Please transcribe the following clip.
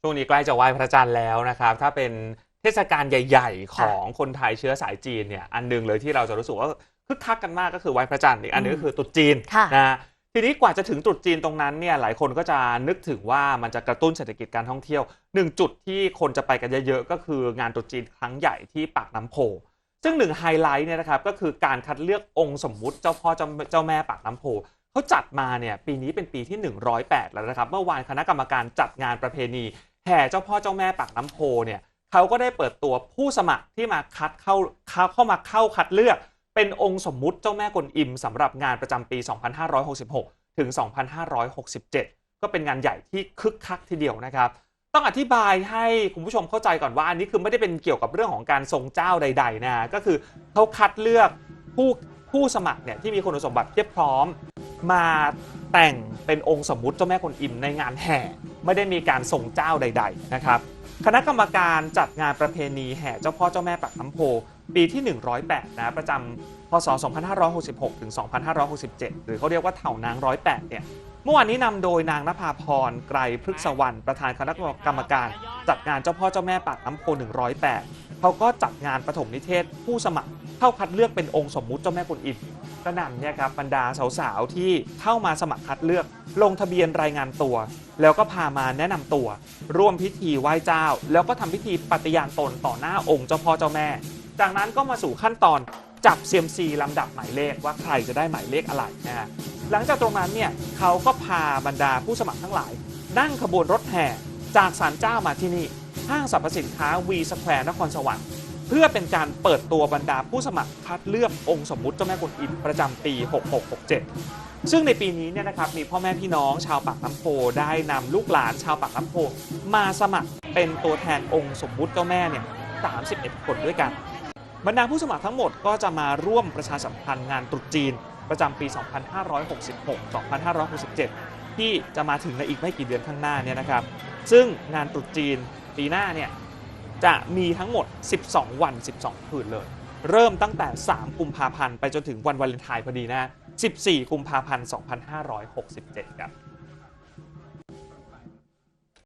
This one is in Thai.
ช่วงนี้ใกล้จะไหว้พระจันทร์แล้วนะครับ ถ้าเป็นเทศกาลใหญ่ ๆ ของคนไทยเชื้อสายจีนเนี่ยอันหนึงเลยที่เราจะรู้สึกว่าคึกคักกันมากก็คือไหว้พระจันทร์อีกอันหนึงก็คือตรุษจีนค่ะนะฮะทีนี้กว่าจะถึงตรุษจีนตรงนั้นเนี่ยหลายคนก็จะนึกถึงว่ามันจะกระตุ้นเศรษฐกิจการท่องเที่ยวหนึ่งจุดที่คนจะไปกันเยอะๆก็คืองานตรุษจีนครั้งใหญ่ที่ปากน้ำโพ ซึ่งหนึ่งไฮไลท์เนี่ยนะครับก็คือการคัดเลือกองค์สมมุติเจ้าพ่อเจ้าเจ้าแม่ปากน้ำโพเขาจัดมาเนี่ยปีนี้เป็นปีที่ 108 แล้วนะครับ เมื่อวานคณะกรรมการจัดงานประเพณี แห่เจ้าพ่อเจ้าแม่ปากน้ำโพเนี่ยเขาก็ได้เปิดตัวผู้สมัครที่มาคัดเข้าเข้าเข้ามาเข้าคัดเลือก เป็นองค์สมมุติเจ้าแม่กวนอิมสำหรับงานประจำปี 2566 ถึง 2567 ก็เป็นงานใหญ่ที่คึกคักทีเดียวนะครับ ต้องอธิบายให้คุณผู้ชมเข้าใจก่อนว่าอันนี้คือไม่ได้เป็นเกี่ยวกับเรื่องของการทรงเจ้าใด ๆ นะก็คือเขาคัดเลือกผู้ผู้สมัครเนี่ยที่มีคุณสมบัติเทียบพร้อม มาแต่งเป็นองค์สมมุติเจ้าแม่กวนอิมในงานแห่ไม่ได้มีการทรงเจ้าใด ๆ นะครับ คณะกรรมการจัดงานประเพณีแห่เจ้าพ่อเจ้าแม่ปากน้ำโพปีที่ 108 นะประจำพศ 2566 ถึง 2567 หรือเขาเรียกว่าเถ่านาง 108 เนี่ยเมื่อวานนี้นำโดยนางนภาพรไกรพฤกษวรรณประธานคณะกรรมการ จัดงานเจ้าพ่อเจ้าแม่ปากน้ำโพ 108 เขาก็จัดงานปฐมนิเทศผู้สมัครเข้าคัดเลือกเป็นองค์สมมุติเจ้าแม่กุนอิม ก็นำเนี่ยครับบรรดาสาวๆที่เข้ามาสมัครคัดเลือก ลงทะเบียนรายงานตัว แล้วก็พามาแนะนำตัว ร่วมพิธีไหว้เจ้า แล้วก็ทำพิธีปฏิญาณตนต่อหน้าองค์เจ้าพ่อเจ้าแม่ จากนั้นก็มาสู่ขั้นตอนจับเซียมซีลำดับหมายเลขว่าใครจะได้หมายเลขอะไรนะฮะหลังจากตรงนั้นเนี่ยเขาก็พาบรรดาผู้สมัครทั้งหลาย นั่งขบวนรถแห่จากศาลเจ้ามาที่นี่ห้างสรรพสินค้าวีสแควร์นครสวรรค์ เพื่อเป็นการเปิดตัวบรรดาผู้สมัครคัดเลือกองค์สมมุติเจ้าแม่กวนอิมประจำปี 6667 ซึ่งในปีนี้เนี่ยนะครับมีพ่อแม่พี่น้องชาวปากน้ำโพได้นำลูกหลานชาวปากน้ำโพมาสมัครเป็นตัวแทนองค์สมมุติเจ้าแม่เนี่ย 31 คนด้วยกัน บรรดาผู้สมัครทั้งหมดก็จะมาร่วมประชาสัมพันธ์งานตรุษจีนประจำปี 2566-2567 ที่จะมาถึงในอีกไม่กี่เดือนข้างหน้าเนี่ยนะครับ ซึ่งงานตรุษจีนปีหน้าเนี่ย จะมีทั้งหมด 12 วัน 12 คืนเลย เริ่มตั้งแต่ 3 กุมภาพันธ์ไปจนถึงวันวาเลนไทน์พอดีนะ 14 กุมภาพันธ์ 2567 ครับ